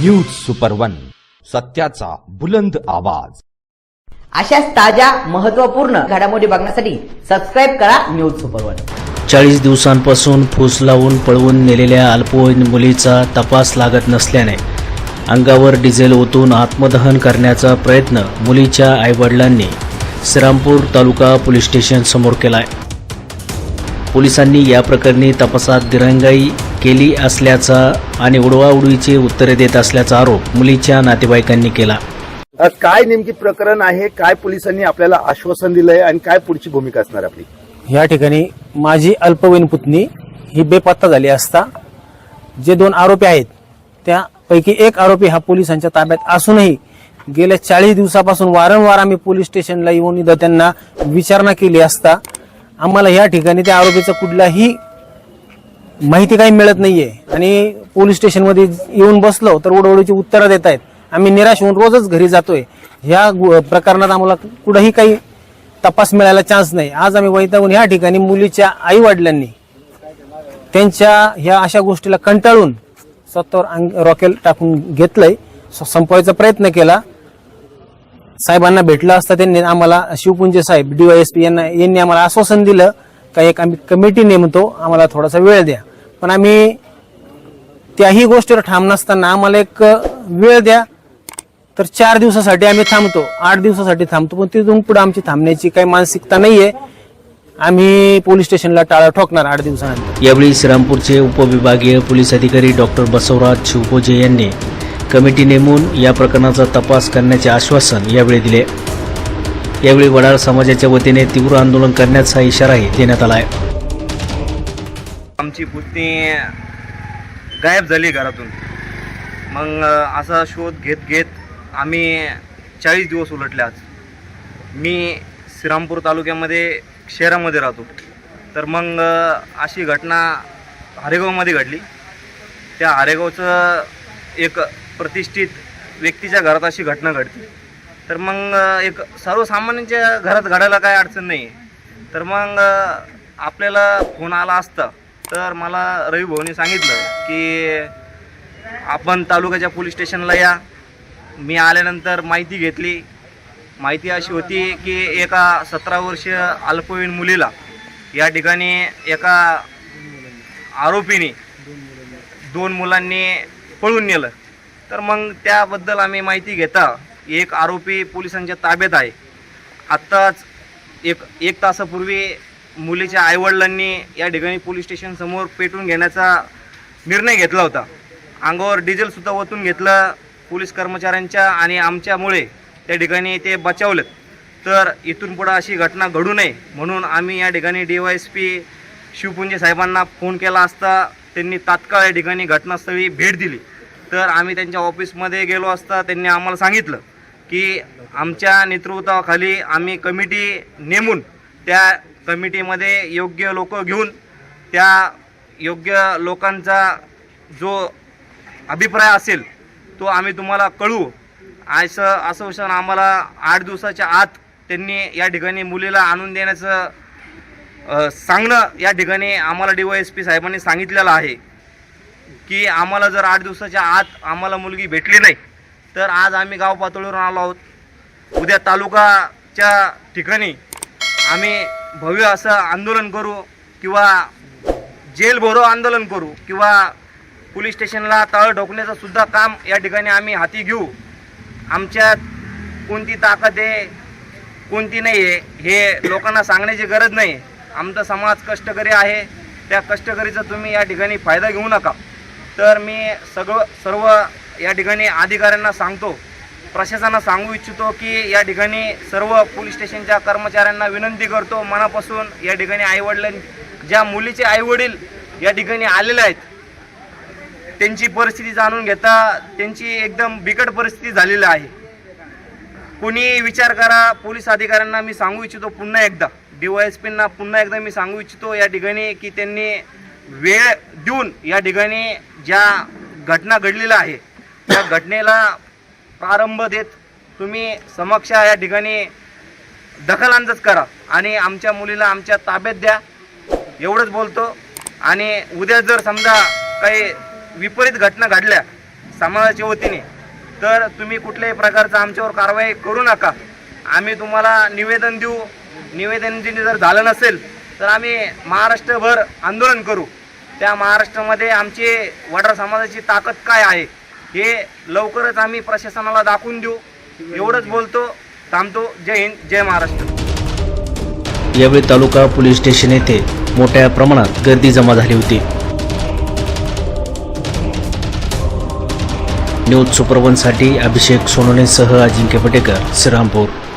News super one सत्याचा बुलंद आवाज. अशाच ताज्या महत्त्वपूर्ण घडामोडी बघण्यासाठी सबस्क्राईब करा न्यूज सुपर वन. चाळीस दिवसांपासून फूस लावून पळवून नेलेल्या अल्पवयीन मुलीचा तपास लागत नसल्याने अंगावर डिझेल ओतून आत्मदहन करण्याचा प्रयत्न मुलीच्या आईवडिलांनी श्रीरामपूर तालुका पोलीस स्टेशन समोर केलाय. पोलिसांनी या प्रकरणी तपासात दिरंगाई केली असल्याचा आणि उडवाउडवीची उत्तरे देत असल्याचा आरोप मुलीच्या नातेवाईकांनी केला. काय नेमकी प्रकरण आहे? काय पोलिसांनी आपल्याला आश्वासन दिलंय आणि काय पुढची भूमिका असणार आपली? या ठिकाणी माझी अल्पवयीन पुतणी ही बेपत्ता झाली असता जे दोन आरोपी आहेत त्यापैकी एक आरोपी हा पोलिसांच्या ताब्यात असूनही गेल्या चाळीस दिवसापासून वारंवार आम्ही पोलीस स्टेशनला येऊन इथं त्यांना विचारणा केली असता आम्हाला या ठिकाणी त्या आरोपीचा कुठलाही माहिती काही मिळत नाहीये. आणि पोलीस स्टेशनमध्ये येऊन बसलो तर ओढवडीची उत्तरं देत आहेत आम्ही निराश होऊन रोजच घरी जातोय. ह्या प्रकरणात आम्हाला कुठंही काही तपास मिळायला चान्स नाही. आज आम्ही वैतागून ह्या ठिकाणी मुलीच्या आई वडिलांनी त्यांच्या ह्या अशा गोष्टीला कंटाळून स्वतःवर अंग रॉकेल टाकून घेतलंय. संपवायचा प्रयत्न केला. साहेबांना भेटलं असता त्यांनी आम्हाला शिवपुंजे साहेब डीवायएसपी यांना यांनी आम्हाला आश्वासन दिलं. का एक आम्ही कमिटी नेमतो. आम्हाला थोडासा वेळ द्या. पण आम्ही त्याही गोष्टीवर ठाम नसताना आम्हाला एक वेळ द्या. तर चार दिवसासाठी आम्ही थांबतो. आठ दिवसासाठी थांबतो पण तिथून पुढे आमची थांबण्याची काही मानसिकता नाहीये. आम्ही पोलीस स्टेशनला टाळा ठोकणार आठ दिवसानंतर. यावेळी श्रीरामपूरचे उपविभागीय पोलीस अधिकारी डॉक्टर बसवराज शिवपोजे यांनी कमिटी नेमून या प्रकरणाचा तपास करण्याचे आश्वासन यावेळी दिले. यावेळी वडाळ समाजाच्या वतीने तीव्र आंदोलन करण्याचा इशाराही देण्यात आला आहे. आमची पुतणी गायब झाली घरातून. मग असा शोध घेत घेत आम्ही चाळीस दिवस उलटले आज. मी श्रीरामपूर तालुक्यामध्ये शहरामध्ये राहतो. तर मग अशी घटना हरेगावमध्ये घडली. त्या हरेगावचं एक प्रतिष्ठित व्यक्तीच्या घरात अशी घटना घडते तर मग एक सर्वसामान्यांच्या घरात घडायला काय अडचण नाही आहे तर मग आपल्याला फोन आला असता. तर मला रवी भाऊनी सांगितलं की आपण तालुक्याच्या पोलीस स्टेशनला या. मी आल्यानंतर माहिती घेतली. माहिती अशी होती की एका सतरा वर्ष अल्पवयीन मुलीला या ठिकाणी एका आरोपीने दोन मुलांनी पळून नेलं. तर मग त्याबद्दल आम्ही माहिती घेता एक आरोपी पोलिसांच्या ताब्यात आहे. आत्ताच एक एक तासापूर्वी मुलीच्या आईवडिलांनी या ठिकाणी पोलीस स्टेशनसमोर पेटून घेण्याचा निर्णय घेतला होता. अंगावर डिझेलसुद्धा ओतून घेतलं पोलीस कर्मचाऱ्यांच्या आणि आमच्यामुळे त्या ठिकाणी ते बचावलं तर इथून पुढं अशी घटना घडू नये म्हणून आम्ही या ठिकाणी D Y S P Shivpunje साहेबांना फोन केला असता त्यांनी तात्काळ या ठिकाणी घटनास्थळी भेट दिली. तर आम्ही त्यांच्या ऑफिसमध्ये गेलो असता त्यांनी आम्हाला सांगितलं की आमच्या नेतृत्वाखाली आम्ही कमिटी नेमून त्या कमिटीमध्ये योग्य लोक घेऊन त्या योग्य लोकांचा जो अभिप्राय असेल तो आम्ही तुम्हाला कळवू. असं असं आम्हाला आठ दिवसाच्या आत त्यांनी या ठिकाणी मुलीला आणून देण्याचं सांगणं या ठिकाणी आम्हाला डी वाय एस पी साहेबांनी सांगितलेलं आहे की आम्हाला जर आठ दिवसाच्या आत आम्हाला मुलगी भेटली नाही तर आज आम्ही गाव पातळीवर आलो आहोत. उद्या तालुकाच्या ठिकाणी आम्ही भव्य असं आंदोलन करू किंवा जेल भरो आंदोलन करू किंवा पोलीस स्टेशनला तळ ढोकण्याचं सुद्धा काम या ठिकाणी आम्ही हाती घेऊ. आमच्यात कोणती ताकद आहे कोणती नाही आहे हे लोकांना सांगण्याची गरज नाही. आमचा समाज कष्टकरी आहे त्या कष्टकरीचा तुम्ही या ठिकाणी फायदा घेऊ नका. तर मी सगळं सर्व या ठिकाणी अधिकाऱ्यांना सांगतो प्रशासनाला सांगू इच्छितो की या ठिकाणी सर्व पोलीस स्टेशनच्या कर्मचाऱ्यांना विनंती करतो मनापासून या ठिकाणी आईवडिलां ज्या मुलीचे आईवडील या ठिकाणी आलेले आहेत त्यांची परिस्थिती जाणून घेता त्यांची एकदम बिकट परिस्थिती झालेली आहे. कोणी विचार करा पोलीस अधिकाऱ्यांना मी सांगू इच्छितो पुन्हा एकदा डी वाय एस पींना पुन्हा एकदा मी सांगू इच्छितो या ठिकाणी की त्यांनी वेळ देऊन या ठिकाणी ज्या घटना घडलेल्या आहे त्या घटनेला प्रारंभ देत तुम्ही समक्ष या ठिकाणी दखलअंदाज करा. आणि आमच्या मुलीला आमच्या ताब्यात द्या. एवढंच बोलतो. आणि उद्या जर समजा काही विपरीत घटना घडल्या समाजाच्या वतीने तर तुम्ही कुठल्याही प्रकारचं आमच्यावर कारवाई करू नका. आम्ही तुम्हाला निवेदन देऊ. निवेदन दिले जर झालं नसेल तर आम्ही महाराष्ट्रभर आंदोलन करू. त्या महाराष्ट्रामध्ये आमची वडार समाजाची ताकद काय आहे? हे लवकरच आम्ही प्रशासनाला दाखवून देऊ. एवढंच बोलतो थांबतो. जय हिंद जय महाराष्ट्र. यावेळी तालुका पोलीस स्टेशन येथे मोठ्या प्रमाणात गर्दी जमा झाली होती. न्यूज सुपरवनसाठी अभिषेक सोनोनेसह अजिंक्य पटेकर श्रीरामपूर.